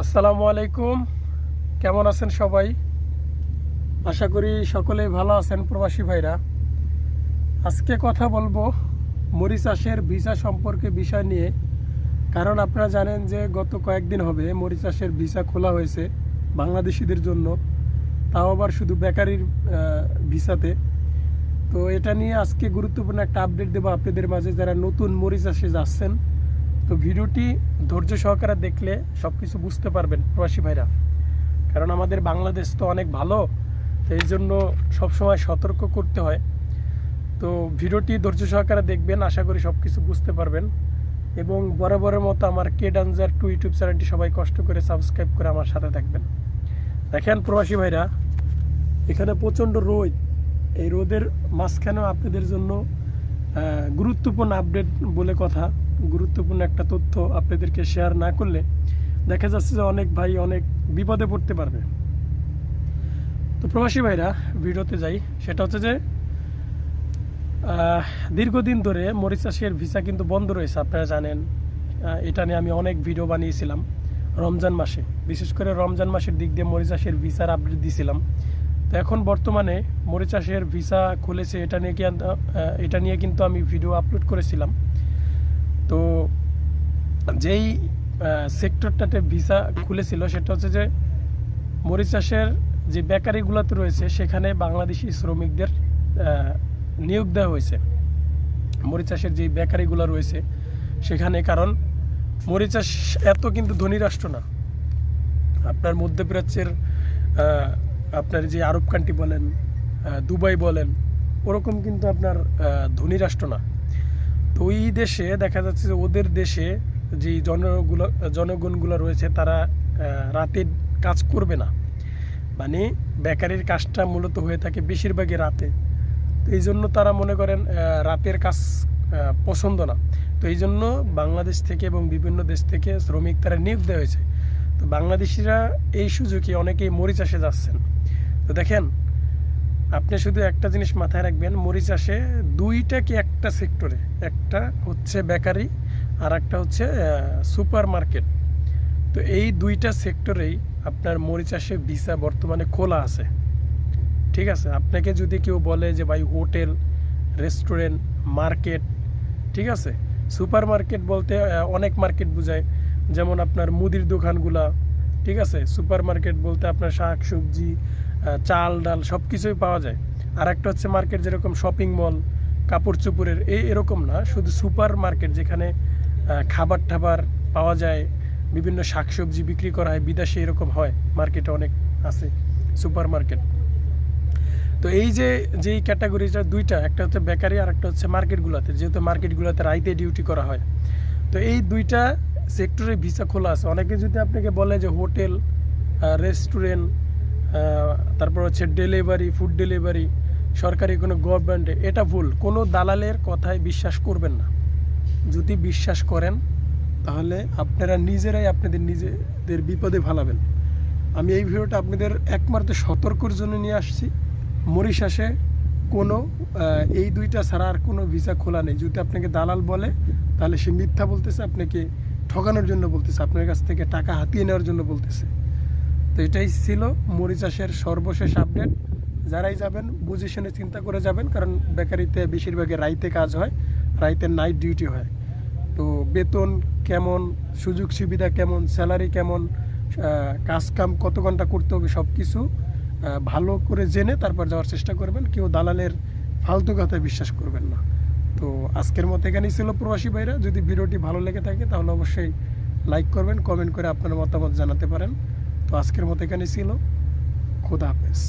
আসসালামু আলাইকুম। কেমন আছেন সবাই? আশা করি সকলেই ভালো আছেন প্রবাসী ভাইরা। আজকে কথা বলব মরি চাষের ভিসা সম্পর্কে বিষয় নিয়ে। কারণ আপনারা জানেন যে গত কয়েকদিন হবে মরি চাষের ভিসা খোলা হয়েছে বাংলাদেশিদের জন্য। তাও আবার শুধু বেকারির ভিসাতে। তো এটা নিয়ে আজকে গুরুত্বপূর্ণ একটা আপডেট দেবো আপনাদের মাঝে। যারা নতুন মরি চাষে যাচ্ছেন তো ভিডিওটি ধৈর্য সহকারে দেখলে সব কিছু বুঝতে পারবেন প্রবাসী ভাইরা। কারণ আমাদের বাংলাদেশ তো অনেক ভালো এই জন্য সবসময় সতর্ক করতে হয়। তো ভিডিওটি ধৈর্য সহকারে দেখবেন, আশা করি সব কিছু বুঝতে পারবেন। এবং বরাবরের মতো আমার কে ডানজার টু ইউটিউব চ্যানেলটি সবাই কষ্ট করে সাবস্ক্রাইব করে আমার সাথে থাকবেন। দেখেন প্রবাসী ভাইরা, এখানে প্রচণ্ড রোদ। এই রোদের মাঝখানেও আপনাদের জন্য গুরুত্বপূর্ণ আপডেট বলে কথা, গুরুত্বপূর্ণ একটা তথ্য আপনাদেরকে শেয়ার না করলে দেখা যাচ্ছে যে অনেক ভাই অনেক বিপদে পড়তে পারবে। তো প্রবাসী ভাইরা, ভিডিওতে যাই, সেটা হচ্ছে যে দীর্ঘদিন ধরে মরিচ চাষের ভিসা কিন্তু বন্ধ রয়েছে, আপনারা জানেন। এটা নিয়ে আমি অনেক ভিডিও বানিয়েছিলাম রমজান মাসে। বিশেষ করে রমজান মাসের দিক দিয়ে মরিচ চাষের ভিসার আপডেট দিয়েছিলাম তো এখন বর্তমানে মরিচ চাষের ভিসা খুলেছে, এটা নিয়ে কি এটা নিয়ে কিন্তু আমি ভিডিও আপলোড করেছিলাম। তো যেই সেক্টরটাতে ভিসা খুলেছিল, সেটা হচ্ছে যে মরিচ চাষের যে বেকারিগুলোতে রয়েছে, সেখানে বাংলাদেশি শ্রমিকদের নিয়োগ দেওয়া হয়েছে। মরিচ চাষের যে বেকারিগুলো রয়েছে, সেখানে কারণ মরিচ চাষ এত কিন্তু ধনী রাষ্ট্র না। আপনার মধ্যপ্রাচ্যের আপনার যে আরব কান্ট্রি বলেন দুবাই বলেন, ওরকম কিন্তু আপনার ধনী রাষ্ট্র না। তো ওই দেশে দেখা যাচ্ছে যে ওদের দেশে যে জনগুলো, জনগণগুলো রয়েছে, তারা রাতে কাজ করবে না। মানে বেকারির কাজটা মূলত হয়ে থাকে বেশিরভাগই রাতে। তো এই জন্য তারা মনে করেন রাতের কাজ পছন্দ না। তো এই জন্য বাংলাদেশ থেকে এবং বিভিন্ন দেশ থেকে শ্রমিক তারা নিয়োগ দেওয়া হয়েছে। তো বাংলাদেশিরা এই সুযোগে অনেকেই মরিচ চাষে যাচ্ছেন। তো দেখেন আপনি শুধু একটা জিনিস মাথায় রাখবেন, মরিচ চাষে দুইটা কি একটা সেক্টরে? একটা হচ্ছে বেকারি আর একটা হচ্ছে সুপার মার্কেট তো এই দুইটা সেক্টরেই আপনার মরিচ চাষে ভিসা বর্তমানে খোলা আছে। ঠিক আছে? আপনাকে যদি কেউ বলে যে, ভাই, হোটেল, রেস্টুরেন্ট, মার্কেট, ঠিক আছে? সুপার মার্কেট বলতে অনেক মার্কেট বোঝায়। যেমন আপনার মুদির দোকানগুলা, ঠিক আছে? সুপার মার্কেট বলতে আপনার শাক, সবজি চাল, ডাল সব কিছুই পাওয়া যায়। আর একটা হচ্ছে মার্কেট যেরকম শপিং মল কাপড় চোপড়ের, এই এরকম না, শুধু সুপার মার্কেট যেখানে খাবার টাবার পাওয়া যায়, বিভিন্ন শাকসবজি বিক্রি করা হয়, বিদেশে এরকম হয় মার্কেটে অনেক আছে সুপার মার্কেট তো এই যে, যেই ক্যাটাগরিটা দুইটা, একটা হচ্ছে বেকারি আর একটা হচ্ছে মার্কেটগুলোতে যেহেতু মার্কেটগুলোতে রাইতে ডিউটি করা হয়। তো এই দুইটা সেক্টরে ভিসা খোলা আছে। অনেকে যদি আপনাকে বলে যে হোটেল রেস্টুরেন্ট তারপর হচ্ছে ডেলিভারি ফুড ডেলিভারি সরকারি কোনো গভর্নমেন্টে এটা ভুল। কোনো দালালের কথায় বিশ্বাস করবেন না। যদি বিশ্বাস করেন, তাহলে আপনারা নিজেরাই আপনাদের নিজেদের বিপদে ভালাবেন। আমি এই ভিডিওটা আপনাদের একমাত্র সতর্কর জন্য নিয়ে আসছি। মরিশাসে কোনো এই দুইটা ছাড়া আর কোনো ভিসা খোলা নেই। যদি আপনাকে দালাল বলে, তাহলে সে মিথ্যা বলতেছে, আপনাকে ঠকানোর জন্য বলতেছে, আপনার কাছ থেকে টাকা হাতিয়ে নেওয়ার জন্য বলতেছে। তো এটাই ছিল মরিচাষের সর্বশেষ আপডেট যারাই যাবেন, বুঝে শুনে চিন্তা করে যাবেন, কারণ বেকারিতে বেশিরভাগই রাইতে কাজ হয়, রাইতে নাইট ডিউটি হয়। তো বেতন কেমন, সুযোগ সুবিধা কেমন স্যালারি কেমন কাজ কাম কত ঘণ্টা করতে হবে সব কিছু ভালো করে জেনে তারপর যাওয়ার চেষ্টা করবেন। কেউ দালালের ফালতু কথায় বিশ্বাস করবেন না। তো আজকের মতো এখানেই ছিল প্রবাসী ভাইরা। যদি ভিডিওটি ভালো লেগে থাকে, তাহলে অবশ্যই লাইক করবেন কমেন্ট করে আপনার মতামত জানাতে পারেন। তো আজকের মতো এখানে ছিল। খুদা হাফেজ।